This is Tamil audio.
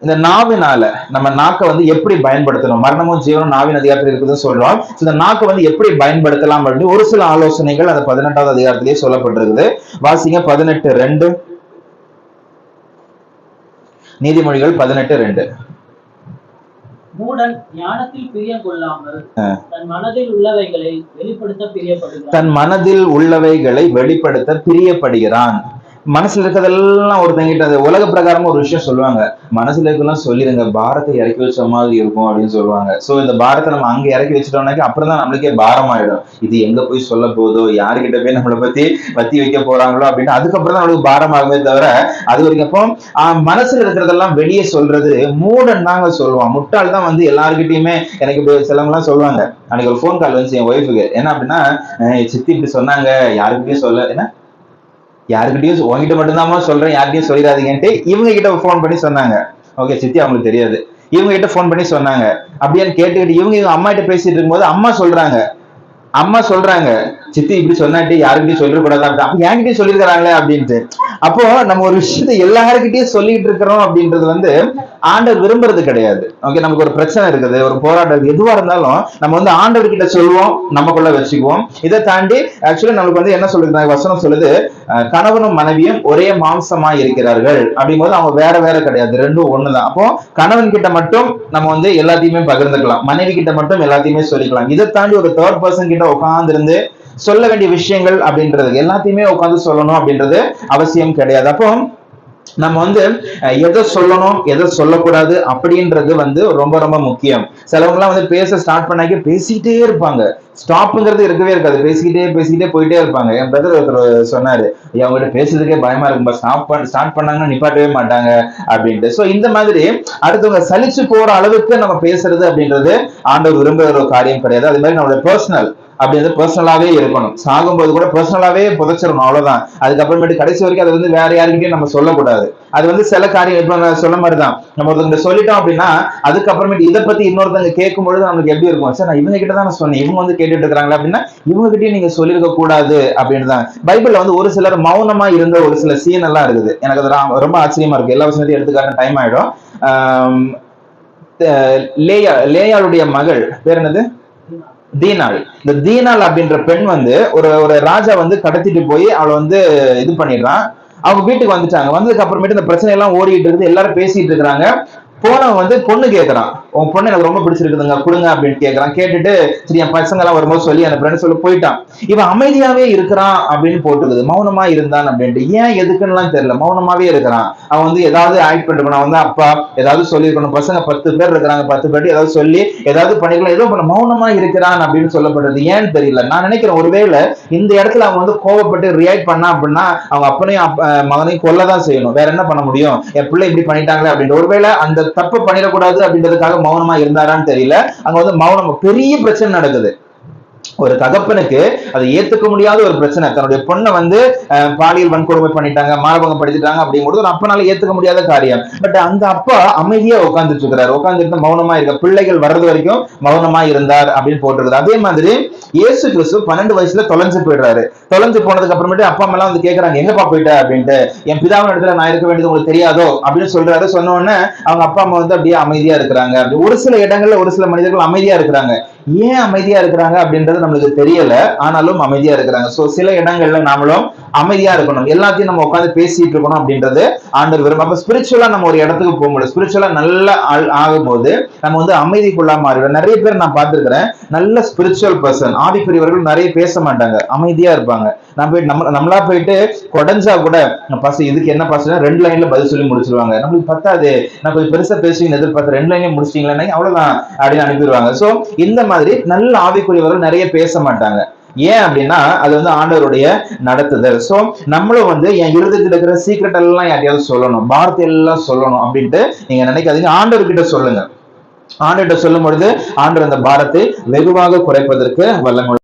இந்த நாவினால நம்ம நாக்கை வந்து எப்படி பயன்படுத்தணும்? மரணமும் ஜீவனும் நாவின் அதிகாரத்தில் இருக்குதுன்னு சொல்றோம். இந்த நாக்கை வந்து எப்படி பயன்படுத்தலாம் அப்படின்னு ஒரு சில ஆலோசனைகள் அந்த பதினெட்டாவது அதிகாரத்திலேயே சொல்லப்பட்டிருக்குது. வாசிங்க பதினெட்டு ரெண்டு. நீதிமொழிகள் பதினெட்டு ரெண்டு. மூடன் ஞானத்தில் பிரியம் கொள்ளாமல் தன் மனதில் உள்ளவைகளை வெளிப்படுத்த பிரியப்படுகிறான். தன் மனதில் உள்ளவைகளை வெளிப்படுத்த பிரியப்படுகிறான். மனசுல இருக்கிறதெல்லாம் ஒருத்தங்கிட்ட அந்த உலக பிரகாரமா ஒரு விஷயம் சொல்லுவாங்க. மனசுல இருக்கலாம் சொல்லிடுங்க பாரத்தை இறக்கி வச்ச மாதிரி இருக்கும் அப்படின்னு சொல்லுவாங்க. சோ இந்த பாரத்தை நம்ம அங்க இறக்கி வச்சுட்டோம்னாக்க அப்புறம் தான் நம்மளுக்கே பாரம் ஆயிடும் இது எங்க போய் சொல்ல போதோ யாருக்கிட்ட போய் நம்மளை பத்தி பத்தி வைக்க போறாங்களோ அப்படின்னு அதுக்கப்புறம் தான் நம்மளுக்கு பாரம் ஆகுமே தவிர அது வரைக்கும் அப்போ ஆஹ், மனசுல இருக்கிறதெல்லாம் வெளியே சொல்றது மூடன் தாங்க சொல்லுவான். முட்டாள் தான் வந்து எல்லாருக்கிட்டையுமே எனக்கு இப்படி சிலவங்கலாம் சொல்லுவாங்க. அன்னைக்கு ஒரு ஃபோன் கால் வந்துச்சு என் ஒய்ஃபுக்கு என்ன அப்படின்னா சித்தி இப்படி சொன்னாங்க யாருக்கிட்டையும் சொல்ல என்ன? யாருக்கிட்டையும் உங்ககிட்ட மட்டும்தான் சொல்றேன் யார்கிட்டயும் சொல்லிடாதீங்கன்ட்டு இவங்க கிட்ட ஃபோன் பண்ணி சொன்னாங்க. ஓகே சித்தி அவங்களுக்கு தெரியாது. இவங்க கிட்ட ஃபோன் பண்ணி சொன்னாங்க. அப்படியான்னு கேட்டுக்கிட்டு இவங்க இவங்க அம்மா கிட்ட பேசிட்டு இருக்கும்போது அம்மா சொல்றாங்க. அம்மா சொல்றாங்க சித்தி இப்படி சொன்னாட்டி யாருக்கிட்டையும் சொல்லிடக்கூடாது? அப்படி அப்ப என்கிட்டயும் சொல்லியிருக்கிறாங்களே அப்படின்ட்டு. அப்போ நம்ம ஒரு விஷயத்த எல்லாருக்கிட்டையும் சொல்லிட்டு இருக்கிறோம் அப்படின்றது வந்து ஆண்டவர் விரும்புறது கிடையாது. ஓகே நமக்கு ஒரு பிரச்சனை இருக்குது ஒரு போராட்டம் எதுவா இருந்தாலும் நம்ம வந்து ஆண்டவர் கிட்ட சொல்லுவோம் நமக்குள்ள வச்சுக்குவோம். இதை தாண்டி ஆக்சுவலி நமக்கு வந்து என்ன சொல்லுது வசனம் சொல்லுது கணவனும் மனைவியும் ஒரே மாம்சமா இருக்கிறார்கள். அப்படிங்கும்போது அவங்க வேற வேற கிடையாது ரெண்டும் ஒண்ணுதான் அப்போ கணவன் கிட்ட மட்டும் நம்ம வந்து எல்லாத்தையுமே பகிர்ந்துக்கலாம் மனைவி கிட்ட மட்டும் எல்லாத்தையுமே சொல்லிக்கலாம். இதை தாண்டி ஒரு தேர்ட் பர்சன் கிட்ட உட்கார்ந்து இருந்து சொல்ல வேண்டிய விஷயங்கள் அப்படின்றது. எல்லாத்தையுமே உட்கார்ந்து சொல்லணும் அப்படின்றது அவசியம் கிடையாது. அப்போ நம்ம வந்து எதை சொல்லணும் எதை சொல்லக்கூடாது அப்படின்றது வந்து ரொம்ப ரொம்ப முக்கியம். சிலவங்கலாம் வந்து பேச ஸ்டார்ட் பண்ணாக்கி பேசிக்கிட்டே இருப்பாங்க. ஸ்டாப்புங்கிறது இருக்கவே இருக்காது. பேசிக்கிட்டே பேசிக்கிட்டே போயிட்டே இருப்பாங்க. என் பிரதர் ஒருத்தர் சொன்னாரு அவங்ககிட்ட பேசுறதுக்கே பயமா இருக்கும்பா ஸ்டாப் பண்ண ஸ்டார்ட் பண்ணாங்கன்னா நிப்பாட்டவே மாட்டாங்க. அப்படின்ட்டு. ஸோ இந்த மாதிரி அடுத்தவங்க சலிச்சு போற அளவுக்கு நம்ம பேசுறது அப்படின்றது ஆண்டவர் விரும்புகிற ஒரு காரியம் கிடையாது. அது மாதிரி நம்மளோட பர்சனல் அப்படின்றது பர்சனலாவே இருக்கணும். சாகும்போது கூட பர்சனலாவே புதைச்சிடணும் அவ்வளவுதான். அதுக்கப்புறமேட்டு கடைசி வரைக்கும் அது வந்து வேற யாருக்கிட்டையும் நம்ம சொல்லக்கூடாது. அது வந்து சில காரியம் இப்ப நான் சொன்ன மாதிரி தான் நம்ம ஒருத்தவங்க சொல்லிட்டோம் அப்படின்னா அதுக்கப்புறமேட்டு இதை பத்தி இன்னொருத்தவங்க கேட்கும் பொழுது நம்மளுக்கு எப்படி இருக்கும்? சார் நான் இவங்க கிட்ட தான் நான் சொன்னேன். இவங்க வந்து கேட்டுட்டு இருக்காங்களா அப்படின்னா இவங்க கிட்டயும் நீங்க சொல்லியிருக்க கூடாது அப்படின்னு தான் பைபிள்ல வந்து ஒரு சிலர் மௌனமா இருந்த ஒரு சில சீன் எல்லாம் இருக்குது. எனக்கு அது ரொம்ப ஆச்சரியமா இருக்கு. எல்லா வசதியும் எடுத்துக்காட்ட டைம் ஆயிடும். லேயா லேயாளுடைய மகள் பேர் என்னது? தீனாள். இந்த தீனாள் அப்படின்ற பெண் வந்து ஒரு ஒரு ராஜா வந்து கடத்திட்டு போய் அவளை வந்து இது பண்ணிடுறான். அவங்க வீட்டுக்கு வந்துட்டாங்க. வந்ததுக்கு அப்புறமேட்டு இந்த பிரச்சனை எல்லாம் ஓடிட்டு இருக்குது. எல்லாரும் பேசிட்டு இருக்கிறாங்க. போனவன் வந்து பொண்ணு கேட்கறான் உன் பொண்ணு எனக்கு ரொம்ப பிடிச்சிருக்குதுங்க கொடுங்க அப்படின்னு கேட்கறான் கேட்டுட்டு சரி என் பசங்க எல்லாம் வரும்போது சொல்லி அனுப்புறேன்னு சொல்லி போயிட்டான். இவன் அமைதியாவே இருக்கிறான் அப்படின்னு போட்டுக்குது மௌனமா இருந்தான் அப்படின்ட்டு. ஏன் எதுக்குன்னுலாம் தெரியல. மௌனமாவே இருக்கிறான். அவன் வந்து ஏதாவது ஆக்ட் பண்ணிருக்கணும். வந்து அப்பா ஏதாவது சொல்லியிருக்கணும். பசங்க பத்து பேர் இருக்கிறாங்க பத்து பேர் ஏதாவது சொல்லி ஏதாவது பண்ணிக்கலாம். ஏதோ பண்ண மௌனமா இருக்கிறான் அப்படின்னு சொல்லப்படுறது ஏன்னு தெரியல. நான் நினைக்கிறேன் ஒருவேளை இந்த இடத்துல அவன் வந்து கோவப்பட்டு ரியாக்ட் பண்ணா அப்படின்னா அவங்க அப்பனையும் அப்ப- மகனையும் கொல்லதான் செய்யணும். வேற என்ன பண்ண முடியும்? என் பிள்ளை இப்படி பண்ணிட்டாங்களே அப்படின்ட்டு. ஒருவேளை அந்த தப்பு பண்ணிடக்கூடாது அப்படின்றதுக்காக மௌனமா இருந்தாரான்னு தெரியல. அங்க வந்து மௌனம் பெரிய பிரச்சனை நடக்குது. ஒரு தகப்பனுக்கு அதை ஏத்துக்க முடியாத ஒரு பிரச்சனை. தன்னுடைய பொண்ணை வந்து பாலியல் வன்கொடுமை பண்ணிட்டாங்க மானபங்கம் படிச்சுட்டாங்க அப்படிங்கிறது ஒரு அப்பனால ஏத்துக்க முடியாத காரியம். பட் அந்த அப்பா அமைதியா உட்கார்ந்துட்டு இருக்கிறார். உட்கார்ந்துட்டு மௌனமா இருக்க. பிள்ளைகள் வர்றது வரைக்கும் மௌனமா இருந்தார் அப்படின்னு போட்டிருக்குது. அதே மாதிரி இயேசு கிறிஸ்து பன்னெண்டு வயசுல தொலைஞ்சு போயிடுறாரு. தொலைஞ்சு போனதுக்கு அப்புறமேட்டு அப்பா அம்மா வந்து கேக்குறாங்க எங்கப்பா போயிட்ட? அப்படின்ட்டு. என் பிதாவின் இடத்துல நான் இருக்க வேண்டியது உங்களுக்கு தெரியாதோ? அப்படின்னு சொல்றாரு. சொன்ன உடனே அவங்க அப்பா அம்மா வந்து அப்படியே அமைதியா இருக்கிறாங்க. ஒரு சில இடங்கள்ல ஒரு சில மனிதர்கள் அமைதியா இருக்கிறாங்க. ஏன் அமைதியா இருக்கிறாங்க அப்படின்றது நம்மளுக்கு தெரியல. ஆனாலும் அமைதியா இருக்கிறாங்க. சோ சில இடங்கள்ல நாமளும் அமைதியா இருக்கணும். எல்லாத்தையும் நம்ம உட்காந்து பேசிட்டு இருக்கணும் அப்படின்றது ஆண்டவர் விரும்ப அப்ப ஸ்பிரிச்சுவலா நம்ம ஒரு இடத்துக்கு போக முடியும் ஸ்பிரிச்சுவலா நல்லா ஆள் ஆகும்போது நம்ம வந்து அமைதிக்குள்ளா மாறிடும் நிறைய பேர் நான் பார்த்துருக்கிறேன் நல்ல ஸ்பிரிச்சுவல் பர்சன் ஆவிக்குரியவர்கள் நிறைய பேச மாட்டாங்க. அமைதியா இருப்பாங்க. நான் போய் நம்ம நம்மளா போயிட்டு கொடைஞ்சா கூட பசு இதுக்கு என்ன பசங்க ரெண்டு லைன்ல பதில் சொல்லி முடிச்சிருவாங்க. நம்மளுக்கு பத்தாது. நான் கொஞ்சம் பெருசா பேசுவீங்க எதிர்பார்த்து ரெண்டு லைன்ல முடிச்சிட்டீங்களா அவ்வளவுதான் அப்படின்னு அனுப்பிடுவாங்க. சோ இந்த மாதிரி நல்ல ஆவிக்குரியவர்கள் நிறைய பேச மாட்டாங்க. ஏன் அப்படின்னா அது வந்து ஆண்டவருடைய நடத்துதல். சோ நம்மளும் வந்து என் இருதயத்தில் இருக்கிற சீக்கிரட் எல்லாம் யார்ட்டையாவது சொல்லணும் வார்த்தை எல்லாம் சொல்லணும் அப்படின்ட்டு நீங்க நினைக்காதீங்க. ஆண்டவர்கிட்ட சொல்லுங்க. ஆண்டவர்கிட்ட சொல்லும் பொழுது ஆண்டவர் அந்த பாரத்தை வெகுவாக குறைப்பதற்கு வல்லமை